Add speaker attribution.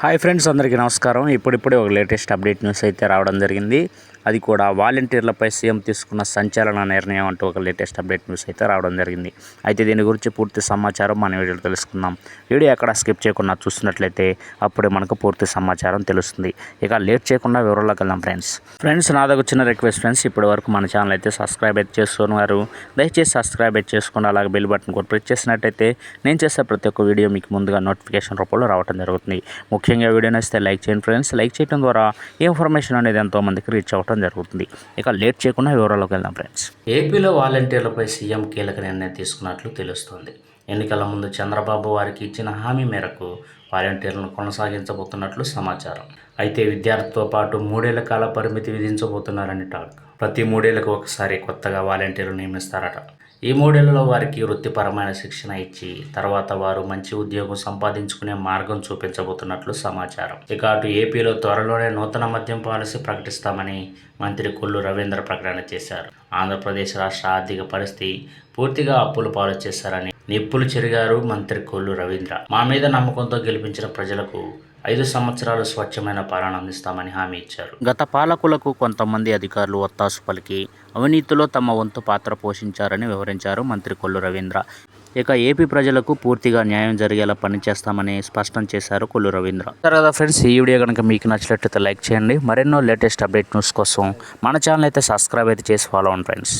Speaker 1: Hi friends అందరికీ నమస్కారం. ఇప్పుడిప్పుడే ఒక లేటెస్ట్ అప్డేట్ న్యూస్ అయితే రావడం జరిగింది. అది కూడా వాలంటీర్లపై సీఎం తీసుకున్న సంచలన నిర్ణయం అంటూ ఒక లేటెస్ట్ అప్డేట్ న్యూస్ అయితే రావడం జరిగింది. అయితే దీని గురించి పూర్తి సమాచారం మన వీడియోలో తెలుసుకుందాం. వీడియో ఎక్కడ స్కిప్ చేయకుండా చూస్తున్నట్లయితే అప్పుడే మనకు పూర్తి సమాచారం తెలుస్తుంది. ఇక లేట్ చేయకుండా వివరాల్లోకి వెళ్దాం ఫ్రెండ్స్. ఫ్రెండ్స్ నా దగ్గర చిన్న రిక్వెస్ట్ ఫ్రెండ్స్. ఇప్పటి వరకు మన ఛానల్ అయితే సబ్స్క్రైబ్ అయితే చేసుకున్నారు దయచేసి సబ్స్క్రైబ్ అయితే చేసుకోండి. అలాగే బెల్ బటన్ కూడా ప్రెస్ చేసినట్టయితే నేను చేసే ప్రతి ఒక్క వీడియో మీకు ముందుగా నోటిఫికేషన్ రూపంలో రావడం జరుగుతుంది. ముఖ్యంగా వీడియో నచ్చితే లైక్ చేయండి ఫ్రెండ్స్. లైక్ చేయడం ద్వారా ఇన్ఫర్మేషన్ అనేది ఎంతోమందికి రీచ్ అవ్వడం జరుగుతుంది. ఇక లేట్ చేయకుండా వివరాల్లోకి వెళ్దాం ఫ్రెండ్స్. ఏపీలో వాలంటీర్లపై సీఎం కీలక నిర్ణయం తీసుకున్నట్లు తెలుస్తోంది. ఎన్నికల ముందు చంద్రబాబు వారికి ఇచ్చిన హామీ మేరకు వాలంటీర్లను కొనసాగించబోతున్నట్లు సమాచారం. అయితే విద్యార్థితో పాటు మూడేళ్ళ కాల పరిమితి విధించబోతున్నారని టాక్. ప్రతి మూడేళ్ళకు ఒకసారి కొత్తగా వాలంటీర్లు నియమిస్తారట. ఈ మూడేళ్ళలో వారికి వృత్తిపరమైన శిక్షణ ఇచ్చి తర్వాత వారు మంచి ఉద్యోగం సంపాదించుకునే మార్గం చూపించబోతున్నట్లు సమాచారం. ఇక అటు ఏపీలో త్వరలోనే నూతన మద్యం పాలసీ ప్రకటిస్తామని మంత్రి కొల్లు రవీంద్ర ప్రకటన చేశారు. ఆంధ్రప్రదేశ్ రాష్ట్ర ఆర్థిక పరిస్థితి పూర్తిగా అప్పులు పాలు చేశారని నిప్పులు చెరిగారు మంత్రి కొల్లు రవీంద్ర. మా మీద నమ్మకంతో గెలిపించిన ప్రజలకు ఐదు సంవత్సరాలు స్వచ్ఛమైన పాలన అందిస్తామని హామీ ఇచ్చారు. గత పాలకులకు కొంతమంది అధికారులు ఒత్తాసు పలికి అవినీతిలో తమ వంతు పాత్ర పోషించారని వివరించారు మంత్రి కొల్లు రవీంద్ర. ఇక ఏపీ ప్రజలకు పూర్తిగా న్యాయం జరిగేలా పనిచేస్తామని స్పష్టం చేశారు కొల్లు రవీంద్ర. తర్వాత ఫ్రెండ్స్ ఈ వీడియో కనుక మీకు నచ్చినట్లయితే లైక్ చేయండి. మరెన్నో లేటెస్ట్ అప్డేట్ న్యూస్ కోసం మన ఛానల్ అయితే సబ్స్క్రైబ్ అయితే చేసి ఫాలో అవ్వండి ఫ్రెండ్స్.